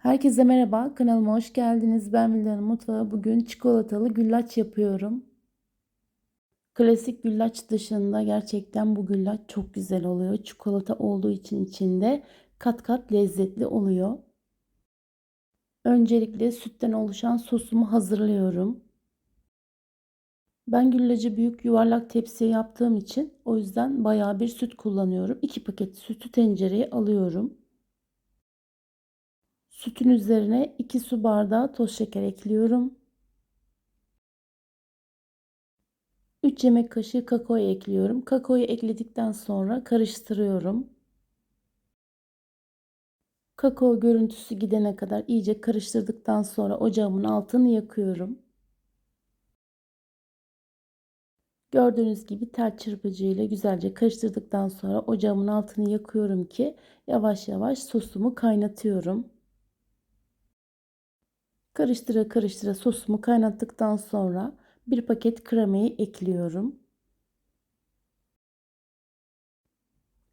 Herkese merhaba, kanalıma hoş geldiniz. Ben Vildan'ın mutfağı. Bugün çikolatalı güllaç yapıyorum. Klasik güllaç dışında gerçekten bu güllaç çok güzel oluyor. Çikolata olduğu için içinde kat kat lezzetli oluyor. Öncelikle sütten oluşan sosumu hazırlıyorum. Ben güllacı büyük yuvarlak tepsiye yaptığım için o yüzden bayağı bir süt kullanıyorum. 2 paket sütü tencereye alıyorum. Sütün üzerine 2 su bardağı toz şeker ekliyorum. 3 yemek kaşığı kakao ekliyorum. Kakaoyu ekledikten sonra karıştırıyorum. Kakao görüntüsü gidene kadar iyice karıştırdıktan sonra ocağımın altını yakıyorum. Gördüğünüz gibi tel çırpıcı ile güzelce karıştırdıktan sonra ocağımın altını yakıyorum ki yavaş yavaş sosumu kaynatıyorum. Karıştıra karıştıra sosumu kaynattıktan sonra bir paket kremayı ekliyorum.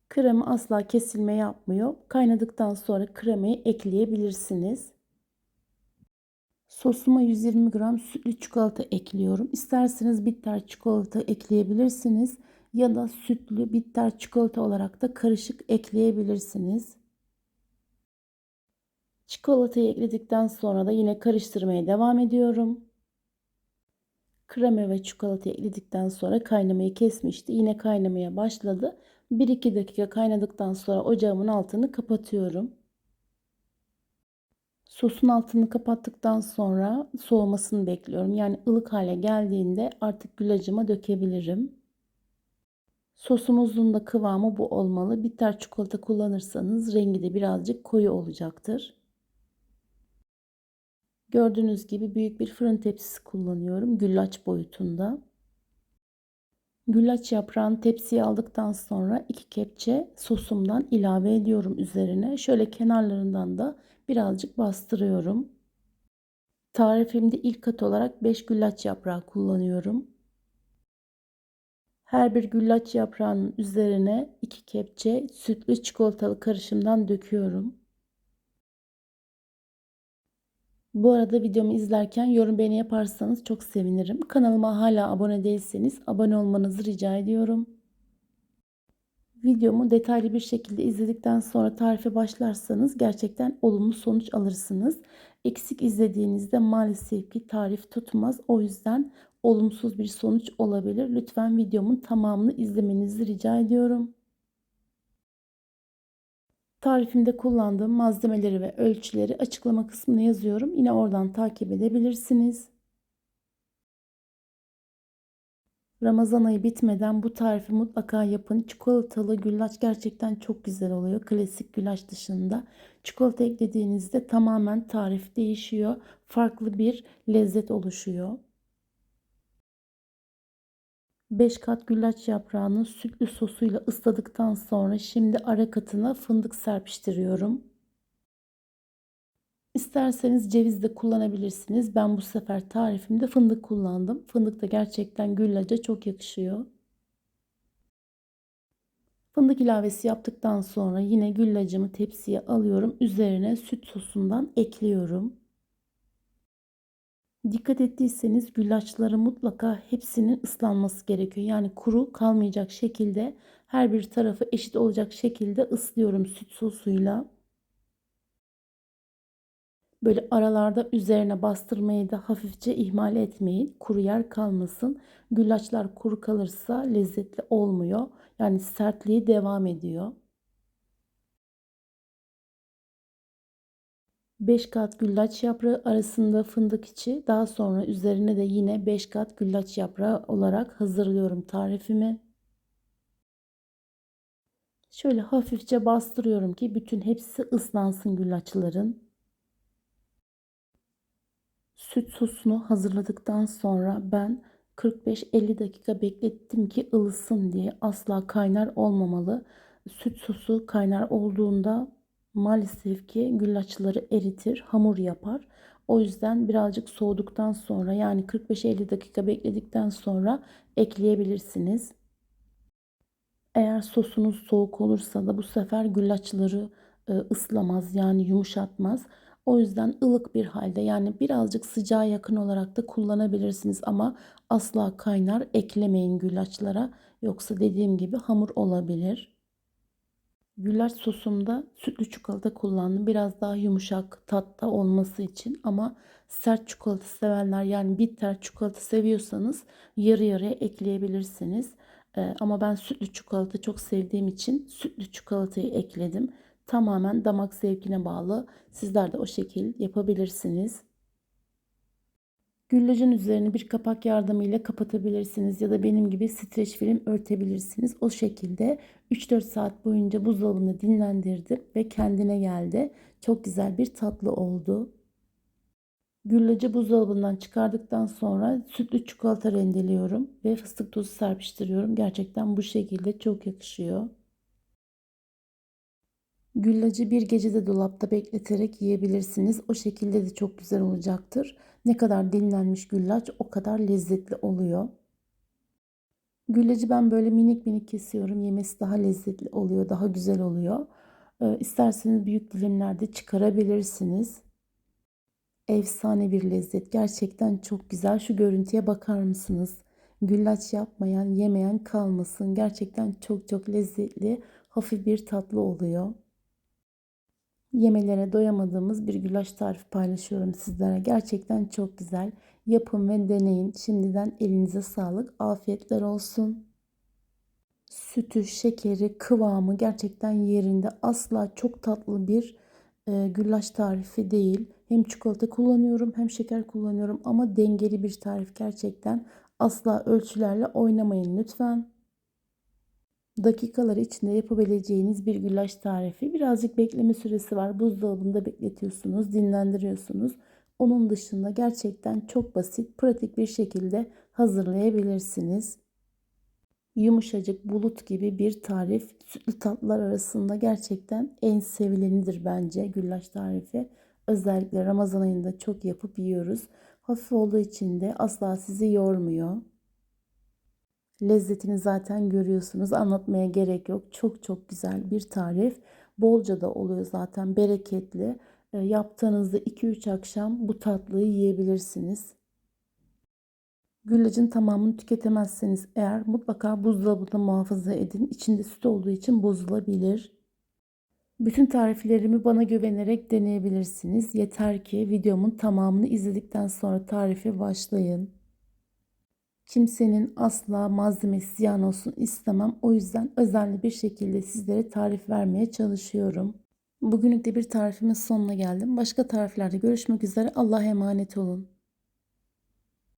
Krema asla kesilme yapmıyor. Kaynadıktan sonra kremayı ekleyebilirsiniz. Sosuma 120 gram sütlü çikolata ekliyorum. İsterseniz bitter çikolata ekleyebilirsiniz ya da sütlü bitter çikolata olarak da karışık ekleyebilirsiniz. Çikolatayı ekledikten sonra da yine karıştırmaya devam ediyorum. Krema ve çikolatayı ekledikten sonra kaynamayı kesmişti. Yine kaynamaya başladı. 1-2 dakika kaynadıktan sonra ocağımın altını kapatıyorum. Sosun altını kapattıktan sonra soğumasını bekliyorum. Yani ılık hale geldiğinde artık gülacıma dökebilirim. Sosumuzun da kıvamı bu olmalı. Bitter çikolata kullanırsanız rengi de birazcık koyu olacaktır. Gördüğünüz gibi büyük bir fırın tepsisi kullanıyorum. Güllaç boyutunda. Güllaç yaprağını tepsiye aldıktan sonra iki kepçe sosumdan ilave ediyorum üzerine. Şöyle kenarlarından da birazcık bastırıyorum. Tarifimde ilk kat olarak 5 güllaç yaprağı kullanıyorum. Her bir güllaç yaprağının üzerine 2 kepçe sütlü çikolatalı karışımdan döküyorum. Bu arada videomu izlerken yorum beğeni yaparsanız çok sevinirim. Kanalıma hala abone değilseniz abone olmanızı rica ediyorum. Videomu detaylı bir şekilde izledikten sonra tarife başlarsanız gerçekten olumlu sonuç alırsınız. Eksik izlediğinizde maalesef ki tarif tutmaz. O yüzden olumsuz bir sonuç olabilir. Lütfen videomun tamamını izlemenizi rica ediyorum. Tarifimde kullandığım malzemeleri ve ölçüleri açıklama kısmına yazıyorum. Yine oradan takip edebilirsiniz. Ramazan ayı bitmeden bu tarifi mutlaka yapın. Çikolatalı güllaç gerçekten çok güzel oluyor. Klasik güllaç dışında. Çikolata eklediğinizde tamamen tarif değişiyor. Farklı bir lezzet oluşuyor. 5 kat güllaç yaprağını sütlü sosuyla ısladıktan sonra şimdi ara katına fındık serpiştiriyorum. İsterseniz ceviz de kullanabilirsiniz. Ben bu sefer tarifimde fındık kullandım. Fındık da gerçekten güllaca çok yakışıyor. Fındık ilavesi yaptıktan sonra yine güllacımı tepsiye alıyorum. Üzerine süt sosundan ekliyorum. Dikkat ettiyseniz güllaçların mutlaka hepsinin ıslanması gerekiyor. Yani kuru kalmayacak şekilde her bir tarafı eşit olacak şekilde ıslıyorum süt sosuyla. Böyle aralarda üzerine bastırmayı da hafifçe ihmal etmeyin. Kuru yer kalmasın. Güllaçlar kuru kalırsa lezzetli olmuyor. Yani sertliği devam ediyor. 5 kat güllaç yaprağı arasında fındık içi daha sonra üzerine de yine 5 kat güllaç yaprağı olarak hazırlıyorum tarifimi. Şöyle hafifçe bastırıyorum ki bütün hepsi ıslansın güllaçların. Süt sosunu hazırladıktan sonra ben 45-50 dakika beklettim ki ılısın diye asla kaynar olmamalı. Süt sosu kaynar olduğunda maalesef ki güllaçları eritir, hamur yapar. O yüzden birazcık soğuduktan sonra yani 45-50 dakika bekledikten sonra ekleyebilirsiniz. Eğer sosunuz soğuk olursa da bu sefer güllaçları ıslamaz yani yumuşatmaz. O yüzden ılık bir halde yani birazcık sıcağa yakın olarak da kullanabilirsiniz ama asla kaynar eklemeyin güllaçlara. Yoksa dediğim gibi hamur olabilir. Güllaç sosumda sütlü çikolata kullandım. Biraz daha yumuşak tatta olması için ama sert çikolata sevenler yani bitter çikolata seviyorsanız yarı yarıya ekleyebilirsiniz. Ee, ama ben sütlü çikolata çok sevdiğim için sütlü çikolatayı ekledim. Tamamen damak zevkine bağlı. Sizler de o şekil yapabilirsiniz. Güllacın üzerini bir kapak yardımıyla kapatabilirsiniz ya da benim gibi streç film örtebilirsiniz. O şekilde 3-4 saat boyunca buzdolabında dinlendirdim ve kendine geldi. Çok güzel bir tatlı oldu. Güllacı buzdolabından çıkardıktan sonra sütlü çikolata rendeliyorum ve fıstık tozu serpiştiriyorum. Gerçekten bu şekilde çok yakışıyor. Güllacı bir gecede dolapta bekleterek yiyebilirsiniz. O şekilde de çok güzel olacaktır. Ne kadar dinlenmiş güllaç o kadar lezzetli oluyor. Güllacı ben böyle minik minik kesiyorum. Yemesi daha lezzetli oluyor, daha güzel oluyor. Ee, isterseniz büyük dilimlerde çıkarabilirsiniz. Efsane bir lezzet. Gerçekten çok güzel. Şu görüntüye bakar mısınız? Güllaç yapmayan, yemeyen kalmasın. Gerçekten çok çok lezzetli, hafif bir tatlı oluyor. Yemelere doyamadığımız bir güllaç tarifi paylaşıyorum sizlere. Gerçekten çok güzel. Yapın ve deneyin. Şimdiden elinize sağlık. Afiyetler olsun. Sütü, şekeri, kıvamı gerçekten yerinde. Asla çok tatlı bir e, güllaç tarifi değil. Hem çikolata kullanıyorum hem şeker kullanıyorum ama dengeli bir tarif gerçekten. Asla ölçülerle oynamayın lütfen dakikalar içinde yapabileceğiniz bir güllaç tarifi. Birazcık bekleme süresi var. Buzdolabında bekletiyorsunuz, dinlendiriyorsunuz. Onun dışında gerçekten çok basit, pratik bir şekilde hazırlayabilirsiniz. Yumuşacık bulut gibi bir tarif. Sütlü tatlılar arasında gerçekten en sevilenidir bence güllaç tarifi. Özellikle Ramazan ayında çok yapıp yiyoruz. Hafif olduğu için de asla sizi yormuyor. Lezzetini zaten görüyorsunuz. Anlatmaya gerek yok. Çok çok güzel bir tarif. Bolca da oluyor zaten bereketli. E, yaptığınızda 2-3 akşam bu tatlıyı yiyebilirsiniz. Güllacın tamamını tüketemezseniz eğer mutlaka buzdolabında muhafaza edin. İçinde süt olduğu için bozulabilir. Bütün tariflerimi bana güvenerek deneyebilirsiniz. Yeter ki videomun tamamını izledikten sonra tarife başlayın. Kimsenin asla malzemesi ziyan olsun istemem. O yüzden özenli bir şekilde sizlere tarif vermeye çalışıyorum. Bugünlük de bir tarifimin sonuna geldim. Başka tariflerde görüşmek üzere. Allah'a emanet olun.